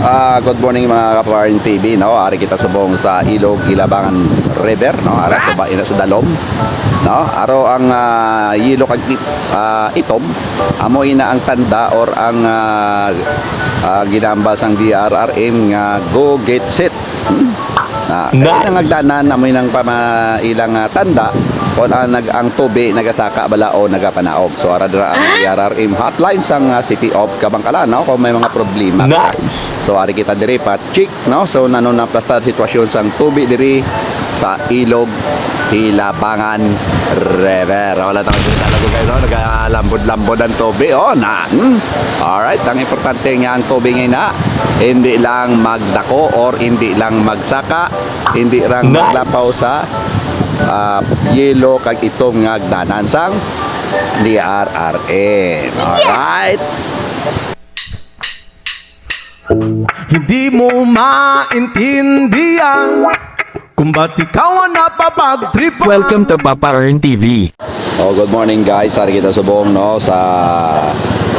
Ah, good morning mga kaparin TV, no? Ari kita subong sa Ilog Ilabangan River, no? Ara sa baina sa Dalom. No? Aro ang ah, yelo kag ah, itom. Amo ina ang tanda or ang ah, ah, ginambas ang DRRM nga go get set. Hmm? Na, Nice. nice. ang nagdanan amoy ng pamailang uh, tanda kung ang nag ang tubi nagasaka bala o nagapanaog. So ara dira ang DRRM hotline sang ah, City of Kabangkalan no kung may mga problema. ka. Nice. So ari kita diri pa check no. So nanon na plasta sitwasyon sang tubi diri sa Ilog Hilabangan River. Wala tayong kita lago kayo no. Nagalambod-lambod ang tubi oh na. Hmm. Alright, ang importante nga ang tubi ngayon na hindi lang magdako or hindi lang magsaka, hindi lang Nice. maglapaw sa ah, yelo kag itong nga agdanan sang DRRM. Alright. Hindi mo maintindihan Kung ba't ikaw ang napapagtripan Welcome to Papa Earn TV. Oh, good morning guys. Sari kita subong no sa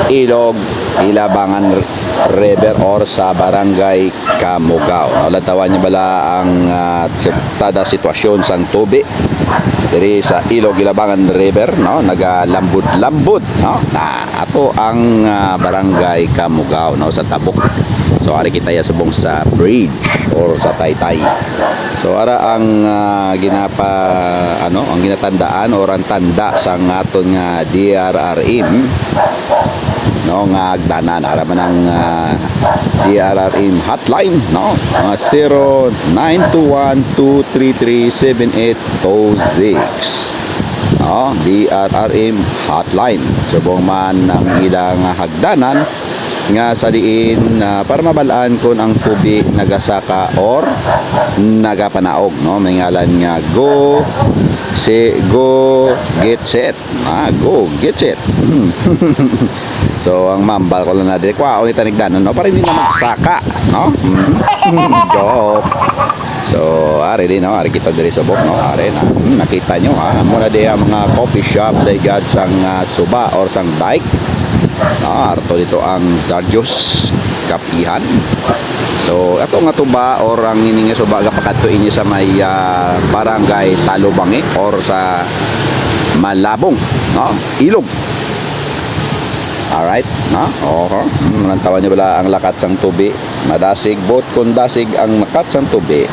Ilog Ilabangan River or sa Barangay Kamugao. No, latawan niya bala ang uh, tada sitwasyon sang tubi diri sa Ilog Ilabangan River no nagalambod-lambod no na ato ang ah, Barangay Kamugao no sa Tabok. So ari kita ya subong sa bridge or sa Taytay. So ara ang ah, ginapa ano ang ginatandaan or ang tanda sa aton nga DRRM no nga agdanan. Ara man ang ah, DRRM hotline no? Mga 0921-233-7826 no DRRM hotline. Subong man ang ilang hagdanan nga sa diin na para mabalaan kung ang tubi nagasaka or nagapanaog no may ngalan nga go si go get set ah go get set so ang mambal ko lang na di kwa ulit tanigdanan no para hindi na magsaka no Mhm. joke So, ari din, no? Ari kita diri sa bok, no? Ari na. Hmm, nakita nyo, ha? Muna di ang mga coffee shop dahil dyan sang ah, suba or sang bike. No, arto dito ang Darjos Kapihan. So, ato nga tuba or ang ini nga suba kapakadto ini sa may ah, barangay Talubangi or sa Malabong, no? Ilog. Alright, no? Oo. Hmm, nantawan niyo bala ang lakat sang tubi. Madasig bot kung dasig ang lakat sang tubi.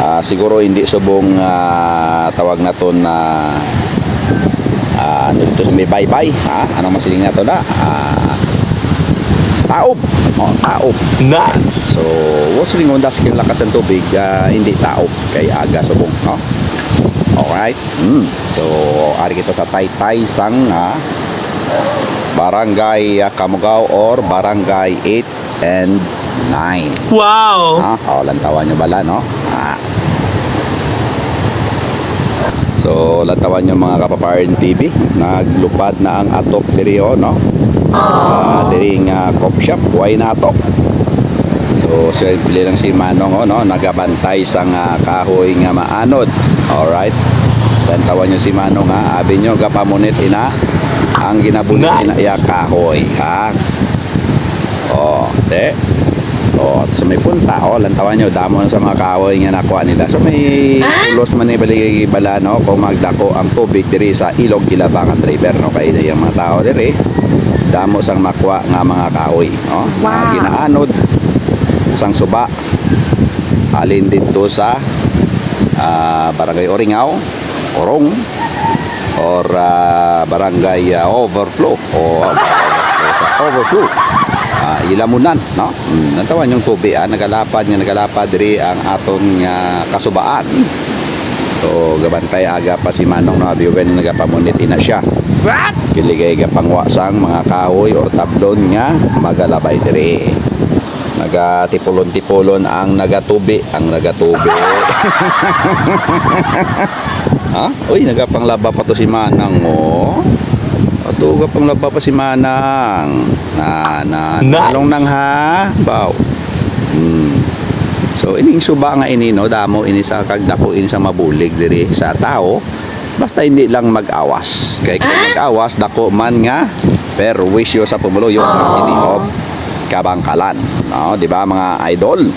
Ah, siguro hindi subong ah, tawag na to na ah, ano dito sa may bye-bye, ha? Anong masiling na to na? Ah, taob. Oh, taob. Nice. So, what's ring on dasig ang lakat sang tubig, ah, hindi taob kay aga subong, no? Alright. Mm. So, ari kita sa Taytay sang ah, Barangay ah, Kamugao or Barangay 8 and 9. Wow. Ha? O, lantawan nyo bala, no? Ah. So, lantawan nyo mga kapaparin TV. Naglupad na ang atok diri, oh, no? Uh, diri nga coffee shop. Why na atok? So, simple lang si Manong, oh, no? Nagabantay sa nga kahoy nga maanod. Alright? Lantawan nyo si Manong, ha? Abi nyo, kapamunit ina. Ang ginabunit ina iya kahoy, ha? Oh, Oh, sa may punta, oh, lantawan nyo, damo na sa mga kahoy nga nakuha nila. So may ulos man ni bali bala, no, kung magdako ang tubig diri sa Ilog Ilabangan River, no, kay yung mga tao diri, damo sang makuha nga mga kahoy, no, wow. ginaanod, sang suba, alin dito sa ah, Barangay Oringaw, Orong, or ah, Barangay ah, Overflow, o Overflow uh, ilamunan no? Mm, natawan yung tubi ah, nagalapad nga nagalapad diri ang aton nga kasubaan. So gabantay aga pa si Manong no abiyo ganin nagapamunit ina siya. What? kiligay ga pangwasang mga kahoy or tablon nga magalabay diri. Nagatipulon-tipulon ang nagatubi ang nagatubi. Ha? Uy nagapanglaba pa to si Manang oh Ato ka pang laba pa si Manang. Na, na, Nice. nalong nang ha. Baw. Hmm. So, ining suba nga ini, no, damo ini sa kagdako ini sa mabulig diri sa tao. Basta hindi lang mag-awas. Kay kung mag-awas, dako man nga perwisyo sa pumuluyo sa City of kabangkalan. No, di ba mga idol?